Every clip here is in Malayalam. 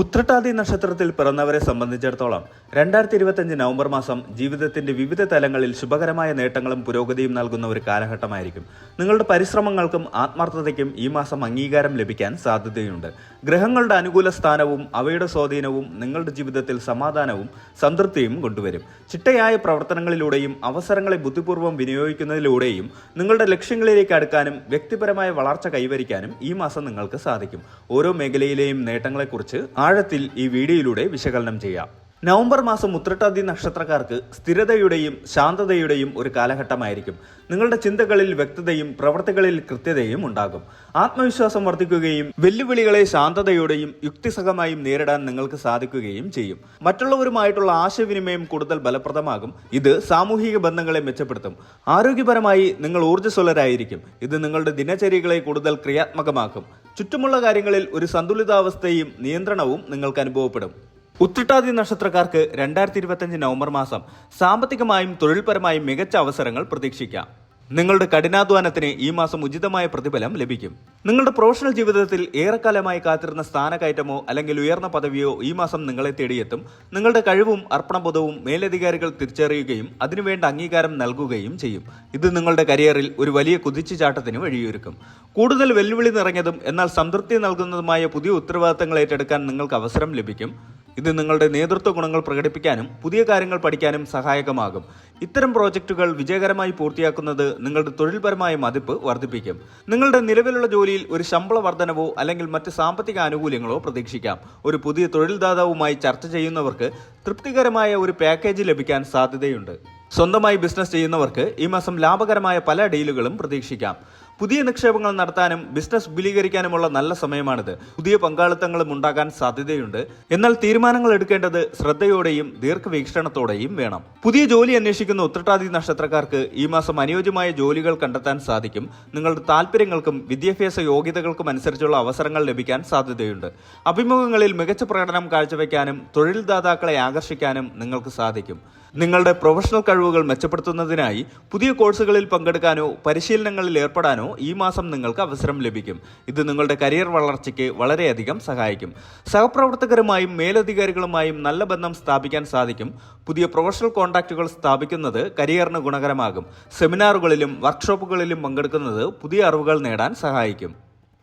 ഉത്രട്ടാതി നക്ഷത്രത്തിൽ പിറന്നവരെ സംബന്ധിച്ചിടത്തോളം രണ്ടായിരത്തി ഇരുപത്തിയഞ്ച് നവംബർ മാസം ജീവിതത്തിന്റെ വിവിധ തലങ്ങളിൽ ശുഭകരമായ നേട്ടങ്ങളും പുരോഗതിയും നൽകുന്ന ഒരു കാലഘട്ടമായിരിക്കും. നിങ്ങളുടെ പരിശ്രമങ്ങൾക്കും ആത്മാർത്ഥതയ്ക്കും ഈ മാസം അംഗീകാരം ലഭിക്കാൻ സാധ്യതയുണ്ട്. ഗ്രഹങ്ങളുടെ അനുകൂല സ്ഥാനവും അവയുടെ സ്വാധീനവും നിങ്ങളുടെ ജീവിതത്തിൽ സമാധാനവും സംതൃപ്തിയും കൊണ്ടുവരും. ചിട്ടയായ പ്രവർത്തനങ്ങളിലൂടെയും അവസരങ്ങളെ ബുദ്ധിപൂർവം വിനിയോഗിക്കുന്നതിലൂടെയും നിങ്ങളുടെ ലക്ഷ്യങ്ങളിലേക്ക് അടുക്കാനും വ്യക്തിപരമായ വളർച്ച കൈവരിക്കാനും ഈ മാസം നിങ്ങൾക്ക് സാധിക്കും. ഓരോ മേഖലയിലെയും നേട്ടങ്ങളെക്കുറിച്ച് ആഴത്തിൽ ഈ വീഡിയോയിലൂടെ വിശകലനം ചെയ്യാം. നവംബർ മാസം ഉത്രട്ടാതി നക്ഷത്രക്കാർക്ക് സ്ഥിരതയുടെയും ശാന്തതയുടെയും ഒരു കാലഘട്ടമായിരിക്കും. നിങ്ങളുടെ ചിന്തകളിൽ വ്യക്തതയും പ്രവർത്തികളിൽ കൃത്യതയും ഉണ്ടാകും. ആത്മവിശ്വാസം വർദ്ധിക്കുകയും വെല്ലുവിളികളെ ശാന്തതയോടെയും യുക്തിസഹമായും നേരിടാൻ നിങ്ങൾക്ക് സാധിക്കുകയും ചെയ്യും. മറ്റുള്ളവരുമായിട്ടുള്ള ആശയവിനിമയം കൂടുതൽ ഫലപ്രദമാകും. ഇത് സാമൂഹിക ബന്ധങ്ങളെ മെച്ചപ്പെടുത്തും. ആരോഗ്യപരമായി നിങ്ങൾ ഊർജസ്വലരായിരിക്കും. ഇത് നിങ്ങളുടെ ദിനചര്യകളെ കൂടുതൽ ക്രിയാത്മകമാക്കും. ചുറ്റുമുള്ള കാര്യങ്ങളിൽ ഒരു സന്തുലിതാവസ്ഥയും നിയന്ത്രണവും നിങ്ങൾക്ക് അനുഭവപ്പെടും. ഉത്രട്ടാതി നക്ഷത്രക്കാർക്ക് രണ്ടായിരത്തി ഇരുപത്തിയഞ്ച് നവംബർ മാസം സാമ്പത്തികമായും തൊഴിൽപരമായും മികച്ച അവസരങ്ങൾ പ്രതീക്ഷിക്കാം. നിങ്ങളുടെ കഠിനാധ്വാനത്തിന് ഈ മാസം ഉചിതമായ പ്രതിഫലം ലഭിക്കും. നിങ്ങളുടെ പ്രൊഫഷണൽ ജീവിതത്തിൽ ഏറെക്കാലമായി കാത്തിരുന്ന സ്ഥാനക്കയറ്റമോ അല്ലെങ്കിൽ ഉയർന്ന പദവിയോ ഈ മാസം നിങ്ങളെ തേടിയെത്തും. നിങ്ങളുടെ കഴിവും അർപ്പണബോധവും മേലധികാരികൾ തിരിച്ചറിയുകയും അതിനുവേണ്ട അംഗീകാരം നൽകുകയും ചെയ്യും. ഇത് നിങ്ങളുടെ കരിയറിൽ ഒരു വലിയ കുതിച്ചുചാട്ടത്തിന് വഴിയൊരുക്കും. കൂടുതൽ വെല്ലുവിളി നിറഞ്ഞതും എന്നാൽ സംതൃപ്തി നൽകുന്നതുമായ പുതിയ ഉത്തരവാദിത്തങ്ങൾ ഏറ്റെടുക്കാൻ നിങ്ങൾക്ക് അവസരം ലഭിക്കും. ഇത് നിങ്ങളുടെ നേതൃത്വ ഗുണങ്ങൾ പ്രകടിപ്പിക്കാനും പുതിയ കാര്യങ്ങൾ പഠിക്കാനും സഹായകമാകും. ഇത്തരം പ്രോജക്റ്റുകൾ വിജയകരമായി പൂർത്തിയാക്കുന്നത് നിങ്ങളുടെ തൊഴിൽപരമായ മതിപ്പ് വർദ്ധിപ്പിക്കും. നിങ്ങളുടെ നിലവിലുള്ള ജോലിയിൽ ഒരു ശമ്പള വർധനവോ അല്ലെങ്കിൽ മറ്റ് സാമ്പത്തിക ആനുകൂല്യങ്ങളോ പ്രതീക്ഷിക്കാം. ഒരു പുതിയ തൊഴിൽദാതാവുമായി ചർച്ച ചെയ്യുന്നവർക്ക് തൃപ്തികരമായ ഒരു പാക്കേജ് ലഭിക്കാൻ സാധ്യതയുണ്ട്. സ്വന്തമായി ബിസിനസ് ചെയ്യുന്നവർക്ക് ഈ മാസം ലാഭകരമായ പല ഡീലുകളും പ്രതീക്ഷിക്കാം. പുതിയ നിക്ഷേപങ്ങൾ നടത്താനും ബിസിനസ് വിപുലീകരിക്കാനുമുള്ള നല്ല സമയമാണിത്. പുതിയ പങ്കാളിത്തങ്ങളും ഉണ്ടാകാൻ സാധ്യതയുണ്ട്. എന്നാൽ തീരുമാനങ്ങൾ എടുക്കേണ്ടത് ശ്രദ്ധയോടെയും ദീർഘവീക്ഷണത്തോടെയും വേണം. പുതിയ ജോലി അന്വേഷിക്കുന്ന ഉത്രട്ടാതി നക്ഷത്രക്കാർക്ക് ഈ മാസം അനുയോജ്യമായ ജോലികൾ കണ്ടെത്താൻ സാധിക്കും. നിങ്ങളുടെ താല്പര്യങ്ങൾക്കും വിദ്യാഭ്യാസ യോഗ്യതകൾക്കും അനുസരിച്ചുള്ള അവസരങ്ങൾ ലഭിക്കാൻ സാധ്യതയുണ്ട്. അഭിമുഖങ്ങളിൽ മികച്ച പ്രകടനം കാഴ്ചവെക്കാനും തൊഴിൽദാതാക്കളെ ആകർഷിക്കാനും നിങ്ങൾക്ക് സാധിക്കും. നിങ്ങളുടെ പ്രൊഫഷണൽ കഴിവുകൾ മെച്ചപ്പെടുത്തുന്നതിനായി പുതിയ കോഴ്സുകളിൽ പങ്കെടുക്കാനോ പരിശീലനങ്ങളിൽ ഏർപ്പെടാനോ ഈ മാസം നിങ്ങൾക്ക് അവസരം ലഭിക്കും. ഇത് നിങ്ങളുടെ കരിയർ വളർച്ചയ്ക്ക് വളരെയധികം സഹായിക്കും. സഹപ്രവർത്തകരുമായും മേലധികാരികളുമായും നല്ല ബന്ധം സ്ഥാപിക്കാൻ സാധിക്കും. പുതിയ പ്രൊഫഷണൽ കോൺടാക്റ്റുകൾ സ്ഥാപിക്കുന്നത് കരിയറിന് ഗുണകരമാകും. സെമിനാറുകളിലും വർക്ക്ഷോപ്പുകളിലും പങ്കെടുക്കുന്നത് പുതിയ അറിവുകൾ നേടാൻ സഹായിക്കും.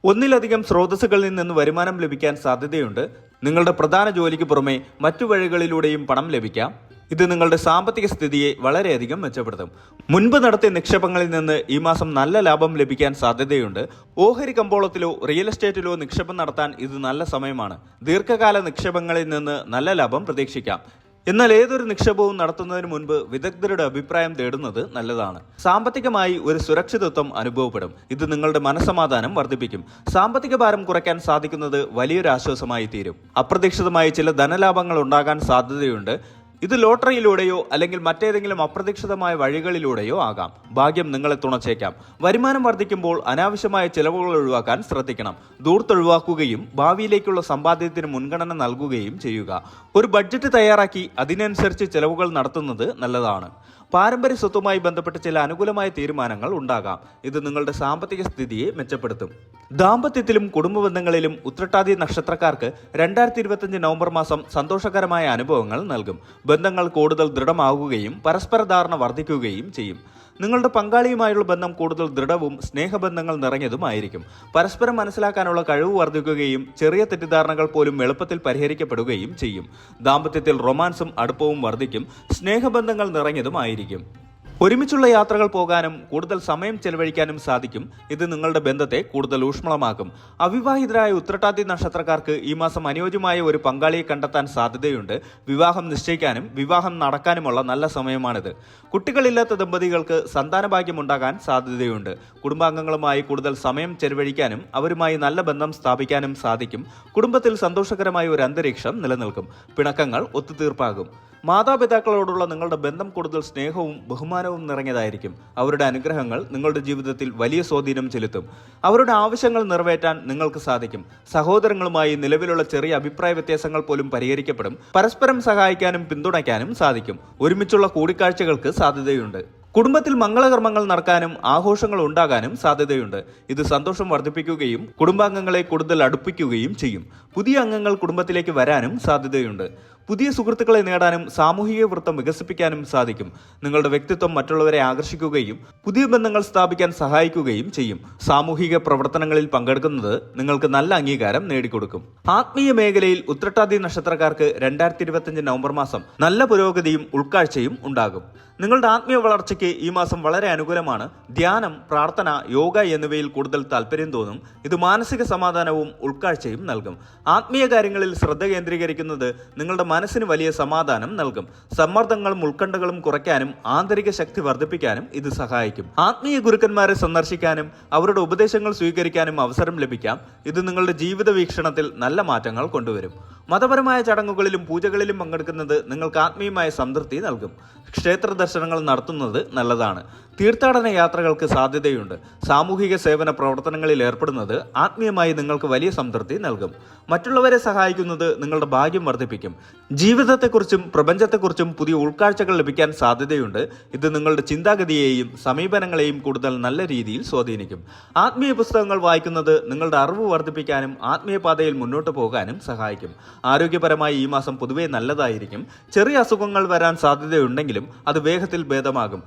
ഒന്നിലധികം സ്രോതസ്സുകളിൽ നിന്ന് വരുമാനം ലഭിക്കാൻ സാധ്യതയുണ്ട്. നിങ്ങളുടെ പ്രധാന ജോലിക്ക് പുറമെ മറ്റു വഴികളിലൂടെയും പണം ലഭിക്കാം. ഇത് നിങ്ങളുടെ സാമ്പത്തിക സ്ഥിതിയെ വളരെയധികം മെച്ചപ്പെടുത്തും. മുൻപ് നടത്തിയ നിക്ഷേപങ്ങളിൽ നിന്ന് ഈ മാസം നല്ല ലാഭം ലഭിക്കാൻ സാധ്യതയുണ്ട്. ഓഹരി കമ്പോളത്തിലോ റിയൽ എസ്റ്റേറ്റിലോ നിക്ഷേപം നടത്താൻ ഇത് നല്ല സമയമാണ്. ദീർഘകാല നിക്ഷേപങ്ങളിൽ നിന്ന് നല്ല ലാഭം പ്രതീക്ഷിക്കാം. എന്നാൽ ഏതൊരു നിക്ഷേപവും നടത്തുന്നതിന് മുൻപ് വിദഗ്ധരുടെ അഭിപ്രായം തേടുന്നത് നല്ലതാണ്. സാമ്പത്തികമായി ഒരു സുരക്ഷിതത്വം അനുഭവപ്പെടും. ഇത് നിങ്ങളുടെ മനസമാധാനം വർദ്ധിപ്പിക്കും. സാമ്പത്തിക ഭാരം കുറയ്ക്കാൻ സാധിക്കുന്നത് വലിയൊരു ആശ്വാസമായി തീരും. അപ്രതീക്ഷിതമായി ചില ധനലാഭങ്ങൾ ഉണ്ടാകാൻ സാധ്യതയുണ്ട്. ഇത് ലോട്ടറിയിലൂടെയോ അല്ലെങ്കിൽ മറ്റേതെങ്കിലും അപ്രതീക്ഷിതമായ വഴികളിലൂടെയോ ആകാം. ഭാഗ്യം നിങ്ങളെ തുണച്ചേക്കാം. വരുമാനം വർദ്ധിക്കുമ്പോൾ അനാവശ്യമായ ചിലവുകൾ ഒഴിവാക്കാൻ ശ്രദ്ധിക്കണം. ദൂർത്തൊഴിവാക്കുകയും ഭാവിയിലേക്കുള്ള സമ്പാദ്യത്തിന് മുൻഗണന നൽകുകയും ചെയ്യുക. ഒരു ബഡ്ജറ്റ് തയ്യാറാക്കി അതിനനുസരിച്ച് ചിലവുകൾ നടത്തുന്നത് നല്ലതാണ്. പാരമ്പര്യ സ്വത്തുമായി ബന്ധപ്പെട്ട ചില അനുകൂലമായ തീരുമാനങ്ങൾ ഉണ്ടാകാം. ഇത് നിങ്ങളുടെ സാമ്പത്തിക സ്ഥിതിയെ മെച്ചപ്പെടുത്തും. ദാമ്പത്യത്തിലും കുടുംബ ബന്ധങ്ങളിലും ഉത്രട്ടാതി നക്ഷത്രക്കാർക്ക് രണ്ടായിരത്തി ഇരുപത്തിയഞ്ച് നവംബർ മാസം സന്തോഷകരമായ അനുഭവങ്ങൾ നൽകും. ബന്ധങ്ങൾ കൂടുതൽ ദൃഢമാകുകയും പരസ്പര ധാരണ വർദ്ധിക്കുകയും ചെയ്യും. നിങ്ങളുടെ പങ്കാളിയുമായുള്ള ബന്ധം കൂടുതൽ ദൃഢവും സ്നേഹബന്ധങ്ങൾ നിറഞ്ഞതുമായിരിക്കും. പരസ്പരം മനസ്സിലാക്കാനുള്ള കഴിവ് വർദ്ധിക്കുകയും ചെറിയ തെറ്റിദ്ധാരണകൾ പോലും എളുപ്പത്തിൽ പരിഹരിക്കപ്പെടുകയും ചെയ്യും. ദാമ്പത്യത്തിൽ റൊമാൻസും അടുപ്പവും വർദ്ധിക്കും. സ്നേഹബന്ധങ്ങൾ നിറഞ്ഞതുമായിരിക്കും. ഒരുമിച്ചുള്ള യാത്രകൾ പോകാനും കൂടുതൽ സമയം ചെലവഴിക്കാനും സാധിക്കും. ഇത് നിങ്ങളുടെ ബന്ധത്തെ കൂടുതൽ ഊഷ്മളമാക്കും. അവിവാഹിതരായ ഉത്രട്ടാതി നക്ഷത്രക്കാർക്ക് ഈ മാസം അനുയോജ്യമായ ഒരു പങ്കാളിയെ കണ്ടെത്താൻ സാധ്യതയുണ്ട്. വിവാഹം നിശ്ചയിക്കാനും വിവാഹം നടക്കാനുമുള്ള നല്ല സമയമാണിത്. കുട്ടികളില്ലാത്ത ദമ്പതികൾക്ക് സന്താനഭാഗ്യം ഉണ്ടാകാൻ സാധ്യതയുണ്ട്. കുടുംബാംഗങ്ങളുമായി കൂടുതൽ സമയം ചെലവഴിക്കാനും അവരുമായി നല്ല ബന്ധം സ്ഥാപിക്കാനും സാധിക്കും. കുടുംബത്തിൽ സന്തോഷകരമായ ഒരു അന്തരീക്ഷം നിലനിൽക്കും. പിണക്കങ്ങൾ ഒത്തുതീർപ്പാകും. മാതാപിതാക്കളോടുള്ള നിങ്ങളുടെ ബന്ധം കൂടുതൽ സ്നേഹവും ബഹുമാനവും നിറഞ്ഞതായിരിക്കും. അവരുടെ അനുഗ്രഹങ്ങൾ നിങ്ങളുടെ ജീവിതത്തിൽ വലിയ സ്വാധീനം ചെലുത്തും. അവരുടെ ആവശ്യങ്ങൾ നിറവേറ്റാൻ നിങ്ങൾക്ക് സാധിക്കും. സഹോദരങ്ങളുമായി നിലവിലുള്ള ചെറിയ അഭിപ്രായ വ്യത്യാസങ്ങൾ പോലും പരിഹരിക്കപ്പെടും. പരസ്പരം സഹായിക്കാനും പിന്തുണയ്ക്കാനും സാധിക്കും. ഒരുമിച്ചുള്ള കൂടിക്കാഴ്ചകൾക്ക് സാധ്യതയുണ്ട്. കുടുംബത്തിൽ മംഗളകർമ്മങ്ങൾ നടക്കാനും ആഘോഷങ്ങൾ ഉണ്ടാകാനും സാധ്യതയുണ്ട്. ഇത് സന്തോഷം വർദ്ധിപ്പിക്കുകയും കുടുംബാംഗങ്ങളെ കൂടുതൽ അടുപ്പിക്കുകയും ചെയ്യും. പുതിയ അംഗങ്ങൾ കുടുംബത്തിലേക്ക് വരാനും സാധ്യതയുണ്ട്. പുതിയ സുഹൃത്തുക്കളെ നേടാനും സാമൂഹിക വൃത്തം വികസിപ്പിക്കാനും സാധിക്കും. നിങ്ങളുടെ വ്യക്തിത്വം മറ്റുള്ളവരെ ആകർഷിക്കുകയും പുതിയ ബന്ധങ്ങൾ സ്ഥാപിക്കാൻ സഹായിക്കുകയും ചെയ്യും. സാമൂഹിക പ്രവർത്തനങ്ങളിൽ പങ്കെടുക്കുന്നത് നിങ്ങൾക്ക് നല്ല അംഗീകാരം നേടിക്കൊടുക്കും. ആത്മീയ മേഖലയിൽ ഉത്രട്ടാതി നക്ഷത്രക്കാർക്ക് രണ്ടായിരത്തി ഇരുപത്തിയഞ്ച് നവംബർ മാസം നല്ല പുരോഗതിയും ഉൾക്കാഴ്ചയും ഉണ്ടാകും. നിങ്ങളുടെ ആത്മീയ വളർച്ചയ്ക്ക് ഈ മാസം വളരെ അനുകൂലമാണ്. ധ്യാനം പ്രാർത്ഥന യോഗ എന്നിവയിൽ കൂടുതൽ താല്പര്യം തോന്നും. ഇത് മാനസിക സമാധാനവും ഉൾക്കാഴ്ചയും നൽകും. ആത്മീയ കാര്യങ്ങളിൽ ശ്രദ്ധ കേന്ദ്രീകരിക്കുന്നത് നിങ്ങളുടെ മനസ്സിന് വലിയ സമാധാനം നൽകും. സമ്മർദ്ദങ്ങളും ഉത്കണ്ഠകളും കുറയ്ക്കാനും ആന്തരിക ശക്തി വർദ്ധിപ്പിക്കാനും ഇത് സഹായിക്കും. ആത്മീയ ഗുരുക്കന്മാരെ സന്ദർശിക്കാനും അവരുടെ ഉപദേശങ്ങൾ സ്വീകരിക്കാനും അവസരം ലഭിക്കാം. ഇത് നിങ്ങളുടെ ജീവിത വീക്ഷണത്തിൽ നല്ല മാറ്റങ്ങൾ കൊണ്ടുവരും. മതപരമായ ചടങ്ങുകളിലും പൂജകളിലും പങ്കെടുക്കുന്നത് നിങ്ങൾക്ക് ആത്മീയമായ സംതൃപ്തി നൽകും. ക്ഷേത്ര ദർശനങ്ങൾ നടത്തുന്നത് നല്ലതാണ്. തീർത്ഥാടന യാത്രകൾക്ക് സാധ്യതയുണ്ട്. സാമൂഹിക സേവന പ്രവർത്തനങ്ങളിൽ ഏർപ്പെടുന്നത് ആത്മീയമായി നിങ്ങൾക്ക് വലിയ സംതൃപ്തി നൽകും. മറ്റുള്ളവരെ സഹായിക്കുന്നത് നിങ്ങളുടെ ഭാഗ്യം വർദ്ധിപ്പിക്കും. ജീവിതത്തെക്കുറിച്ചും പ്രപഞ്ചത്തെക്കുറിച്ചും പുതിയ ഉൾക്കാഴ്ചകൾ ലഭിക്കാൻ സാധ്യതയുണ്ട്. ഇത് നിങ്ങളുടെ ചിന്താഗതിയെയും സമീപനങ്ങളെയും കൂടുതൽ നല്ല രീതിയിൽ സ്വാധീനിക്കും. ആത്മീയ പുസ്തകങ്ങൾ വായിക്കുന്നത് നിങ്ങളുടെ അറിവ് വർദ്ധിപ്പിക്കാനും ആത്മീയ പാതയിൽ മുന്നോട്ട് പോകാനും സഹായിക്കും. ആരോഗ്യപരമായി ഈ മാസം പൊതുവേ നല്ലതായിരിക്കും. ചെറിയ അസുഖങ്ങൾ വരാൻ സാധ്യതയുണ്ടെങ്കിലും അത് വേഗത്തിൽ ഭേദമാകും.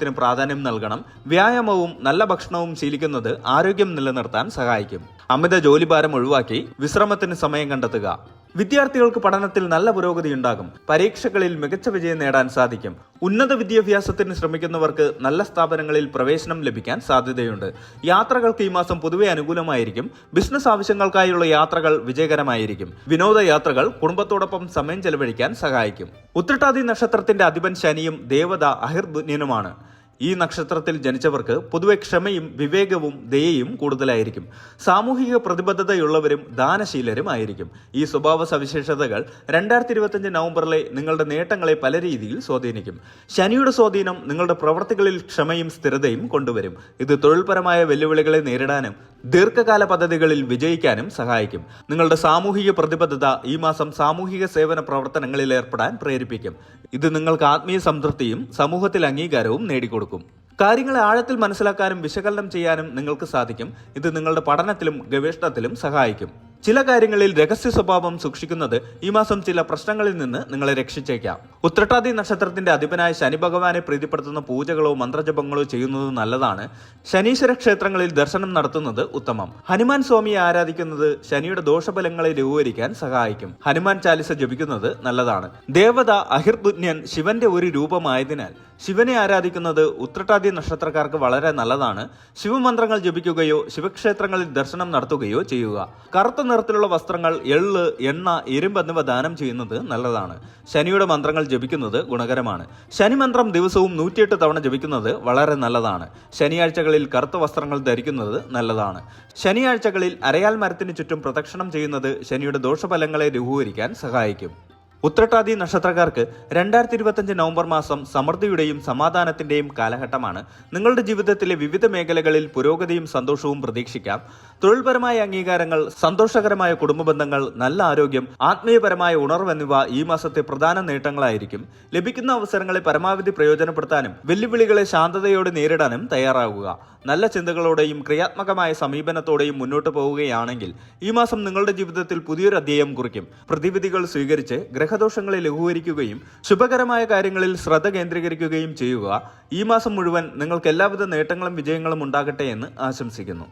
മാനസികാരോഗ്യത്തിന് പ്രാധാന്യം നൽകണം വ്യായാമവും നല്ല ഭക്ഷണവും ശീലിക്കുന്നത് ആരോഗ്യം നിലനിർത്താൻ സഹായിക്കും. അമിത ജോലിഭാരം ഒഴിവാക്കി വിശ്രമത്തിന് സമയം കണ്ടെത്തുക. വിദ്യാർത്ഥികൾക്ക് പഠനത്തിൽ നല്ല പുരോഗതി ഉണ്ടാകും. പരീക്ഷകളിൽ മികച്ച വിജയം നേടാൻ സാധിക്കും. ഉന്നത വിദ്യാഭ്യാസത്തിന് ശ്രമിക്കുന്നവർക്ക് നല്ല സ്ഥാപനങ്ങളിൽ പ്രവേശനം ലഭിക്കാൻ സാധ്യതയുണ്ട്. യാത്രകൾക്ക് ഈ മാസം പൊതുവെ അനുകൂലമായിരിക്കും. ബിസിനസ് ആവശ്യങ്ങൾക്കായുള്ള യാത്രകൾ വിജയകരമായിരിക്കും. വിനോദയാത്രകൾ കുടുംബത്തോടൊപ്പം സമയം ചെലവഴിക്കാൻ സഹായിക്കും. ഉത്രട്ടാതി നക്ഷത്രത്തിന്റെ അധിപൻ ശനിയും ദേവത അഹിർബുന്യനുമാണ് ഈ നക്ഷത്രത്തിൽ ജനിച്ചവർക്ക് പൊതുവെ ക്ഷമയും വിവേകവും ദയയും കൂടുതലായിരിക്കും. സാമൂഹിക പ്രതിബദ്ധതയുള്ളവരും ദാനശീലരും ആയിരിക്കും. ഈ സ്വഭാവ സവിശേഷതകൾ രണ്ടായിരത്തി ഇരുപത്തിയഞ്ച് നവംബറിലെ നിങ്ങളുടെ നേട്ടങ്ങളെ പല രീതിയിൽ സ്വാധീനിക്കും. ശനിയുടെ സ്വാധീനം നിങ്ങളുടെ പ്രവർത്തികളിൽ ക്ഷമയും സ്ഥിരതയും കൊണ്ടുവരും. ഇത് തൊഴിൽപരമായ വെല്ലുവിളികളെ നേരിടാനും ദീർഘകാല പദ്ധതികളിൽ വിജയിക്കാനും സഹായിക്കും. നിങ്ങളുടെ സാമൂഹിക പ്രതിബദ്ധത ഈ മാസം സാമൂഹിക സേവന പ്രവർത്തനങ്ങളിൽ ഏർപ്പെടാൻ പ്രേരിപ്പിക്കും. ഇത് നിങ്ങൾക്ക് ആത്മീയ സംതൃപ്തിയും സമൂഹത്തിൽ അംഗീകാരവും നേടിക്കൊടുക്കും. കാര്യങ്ങളെ ആഴത്തിൽ മനസ്സിലാക്കാനും വിശകലനം ചെയ്യാനും നിങ്ങൾക്ക് സാധിക്കും. ഇത് നിങ്ങളുടെ പഠനത്തിലും ഗവേഷണത്തിലും സഹായിക്കും. ചില കാര്യങ്ങളിൽ രഹസ്യ സ്വഭാവം സൂക്ഷിക്കുന്നത് ഈ മാസം ചില പ്രശ്നങ്ങളിൽ നിന്ന് നിങ്ങളെ രക്ഷിച്ചേക്കാം. ഉത്രട്ടാതി നക്ഷത്രത്തിന്റെ അധിപനായ ശനി ഭഗവാനെ പ്രീതിപ്പെടുത്തുന്ന പൂജകളോ മന്ത്രജപങ്ങളോ ചെയ്യുന്നത് നല്ലതാണ്. ശനീശ്വര ക്ഷേത്രങ്ങളിൽ ദർശനം നടത്തുന്നത് ഉത്തമം. ഹനുമാൻ സ്വാമിയെ ആരാധിക്കുന്നത് ശനിയുടെ ദോഷഫലങ്ങളെ ലഘൂകരിക്കാൻ സഹായിക്കും. ഹനുമാൻ ചാലിസ ജപിക്കുന്നത് നല്ലതാണ്. ദേവത അഹിർദുന്യൻ ശിവന്റെ ഒരു രൂപമായതിനാൽ ശിവനെ ആരാധിക്കുന്നത് ഉത്രട്ടാതി നക്ഷത്രക്കാർക്ക് വളരെ നല്ലതാണ്. ശിവമന്ത്രങ്ങൾ ജപിക്കുകയോ ശിവക്ഷേത്രങ്ങളിൽ ദർശനം നടത്തുകയോ ചെയ്യുക. കറുത്ത നിറത്തിലുള്ള വസ്ത്രങ്ങൾ എള്ള് എണ്ണ ഇരുമ്പ് എന്നിവ ദാനം ചെയ്യുന്നത് നല്ലതാണ്. ശനിയുടെ മന്ത്രങ്ങൾ ജപിക്കുന്നത് ഗുണകരമാണ്. ശനി മന്ത്രം ദിവസവും നൂറ്റിയെട്ട് തവണ ജപിക്കുന്നത് വളരെ നല്ലതാണ്. ശനിയാഴ്ചകളിൽ കറുത്ത വസ്ത്രങ്ങൾ ധരിക്കുന്നത് നല്ലതാണ്. ശനിയാഴ്ചകളിൽ അരയാൽ മരത്തിന് ചുറ്റും പ്രദക്ഷിണം ചെയ്യുന്നത് ശനിയുടെ ദോഷഫലങ്ങളെ ലഘൂകരിക്കാൻ സഹായിക്കും. ഉത്രട്ടാതി നക്ഷത്രക്കാർക്ക് രണ്ടായിരത്തി ഇരുപത്തഞ്ച് നവംബർ മാസം സമൃദ്ധിയുടെയും സമാധാനത്തിന്റെയും കാലഘട്ടമാണ്. നിങ്ങളുടെ ജീവിതത്തിലെ വിവിധ മേഖലകളിൽ പുരോഗതിയും സന്തോഷവും പ്രതീക്ഷിക്കാം. തൊഴിൽപരമായ അംഗീകാരങ്ങൾ സന്തോഷകരമായ കുടുംബ ബന്ധങ്ങൾ നല്ല ആരോഗ്യം ആത്മീയപരമായ ഉണർവ് എന്നിവ ഈ മാസത്തെ പ്രധാന നേട്ടങ്ങളായിരിക്കും. ലഭിക്കുന്ന അവസരങ്ങളെ പരമാവധി പ്രയോജനപ്പെടുത്താനും വെല്ലുവിളികളെ ശാന്തതയോടെ നേരിടാനും തയ്യാറാകുക നല്ല ചിന്തകളോടെയും ക്രിയാത്മകമായ സമീപനത്തോടെയും മുന്നോട്ട് പോവുകയാണെങ്കിൽ ഈ മാസം നിങ്ങളുടെ ജീവിതത്തിൽ പുതിയൊരു അധ്യായം കുറിക്കും. പ്രതിവിധികൾ സ്വീകരിച്ച് ഗ്രഹദോഷങ്ങളെ ലഘൂകരിക്കുകയും ശുഭകരമായ കാര്യങ്ങളിൽ ശ്രദ്ധ കേന്ദ്രീകരിക്കുകയും ചെയ്യുക. ഈ മാസം മുഴുവൻ നിങ്ങൾക്ക് എല്ലാവിധ നേട്ടങ്ങളും വിജയങ്ങളും ഉണ്ടാകട്ടെ എന്ന് ആശംസിക്കുന്നു.